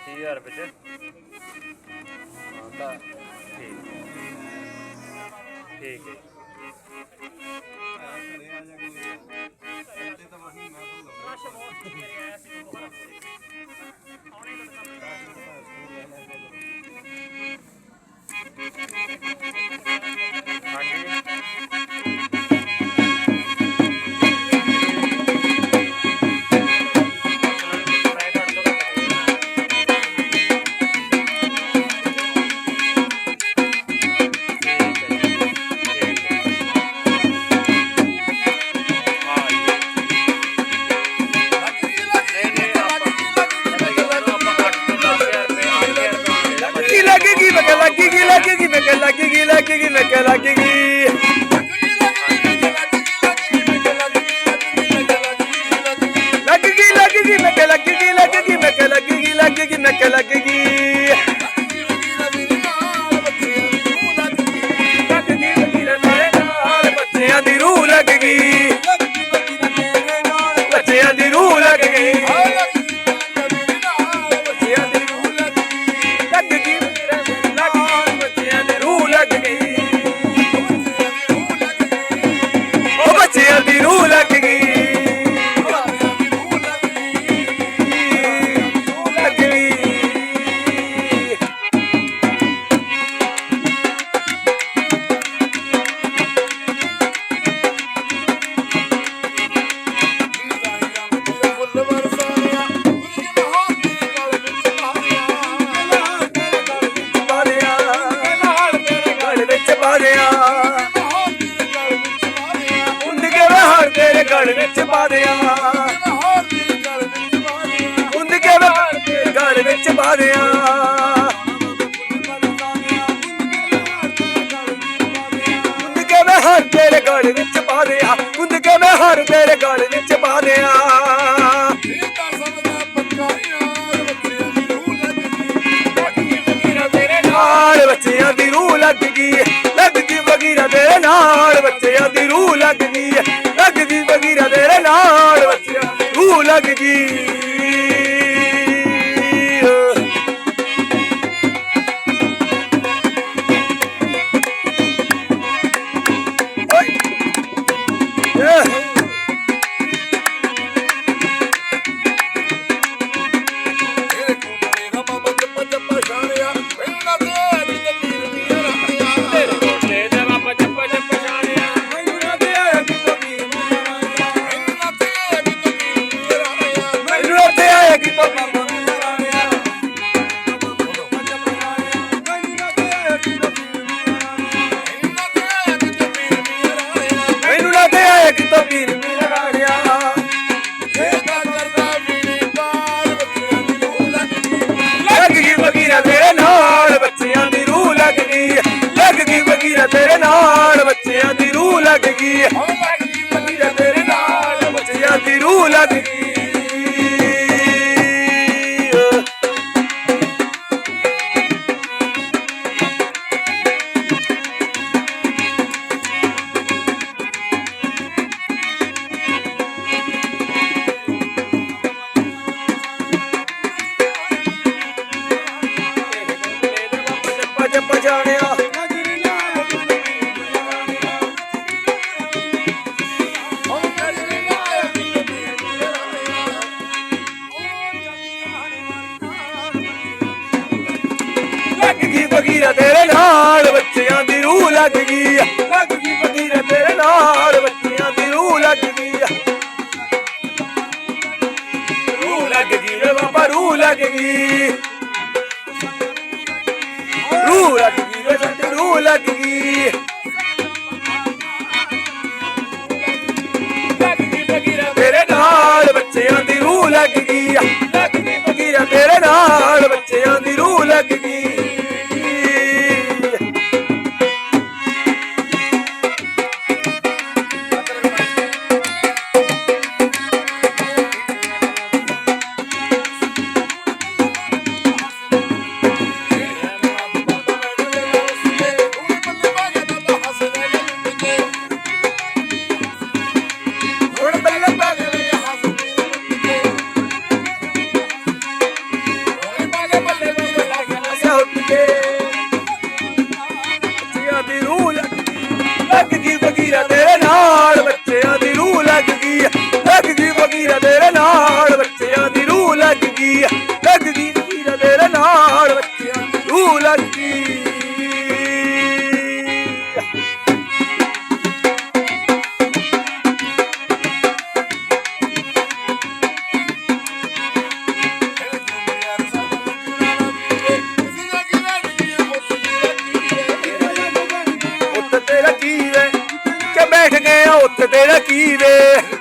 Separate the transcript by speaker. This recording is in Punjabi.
Speaker 1: 30000 ਰੁਪਏ ਚ। ਹਾਂ ਠੀਕ। ਠੀਕ ਹੈ।
Speaker 2: ਮੈਂ ਕਿ ਲੱਗੇਗੀ ਲੱਗੇਗੀ ਮੈਂ ਕਿ ਲੱਗੇਗੀ ਲੱਗੇਗੀ ਲੱਗੇਗੀ ਮੈਂ ਕਿ ਲੱਗੇਗੀ ਲੱਗੇਗੀ ਮੈਂ ਕਿ ਲੱਗੇਗੀ ਲੱਗੇਗੀ ਮੈਂ ਕਿ ਲੱਗੇਗੀ ਲੱਗੇਗੀ ਮੇਰੇ ਨਾਲ ਬੱਚਿਆਂ ਦੀ ਰੂਹ ਲੱਗੇਗੀ ਕੇ ਵਹਾਰ ਤੇਰੇ ਗਲ ਵਿੱਚ ਪਾਰਿਆ ਉੱਡ ਕੇ ਵਹਾਰ ਤੇਰੇ ਗਲ ਵਿੱਚ ਤੇਰੇ ਨਾਲ ਬੱਚਿਆਂ ਦੀ ਰੂਹ ਲੱਗ ਗਈ। ਤੇਰੇ ਨਾਲ ਬੱਚਿਆਂ ਦੀ ਰੂਹ ਲੱਗ ਗਈ oh ਲੱਗ ਗਈ ਲੱਗ ਗਈ ਵਗੀਰਾ ਤੇਰੇ ਨਾਲ, ਬੱਚਿਆਂ ਦੀ ਰੂਹ ਲੱਗ ਗਈ ਰੂਹ ਲੱਗ ਗਈ ਵੇ ਬਾਬਾ, ਰੂਹ ਲੱਗ ਗਈ। ਰੂਹ ਲੱਗ ਗਈ ਵੇ ਸਾਡੀ, ਰੂਹ ਲੱਗ ਗਈ। ਲੱਗ ਗਈ ਵਗੀਰਾ ਤੇਰੇ ਨਾਲ, ਬੱਚਿਆਂ ਦੀ ਰੂਹ ਲੱਗ ਗਈ ਲੱਗਦੀ ਲੱਗਦੀ ਨੀਰ ਮੇਰੇ ਨਾਲ ਬੱਚਿਆਂ ਨੂੰ ਲੱਗਦੀ ਉੱਤ ਤੇਰਾ ਕੀ ਵੇ? ਕਿ ਬੈਠ ਗਏ ਉੱਤ ਤੇਰਾ ਕੀ ਵੇ?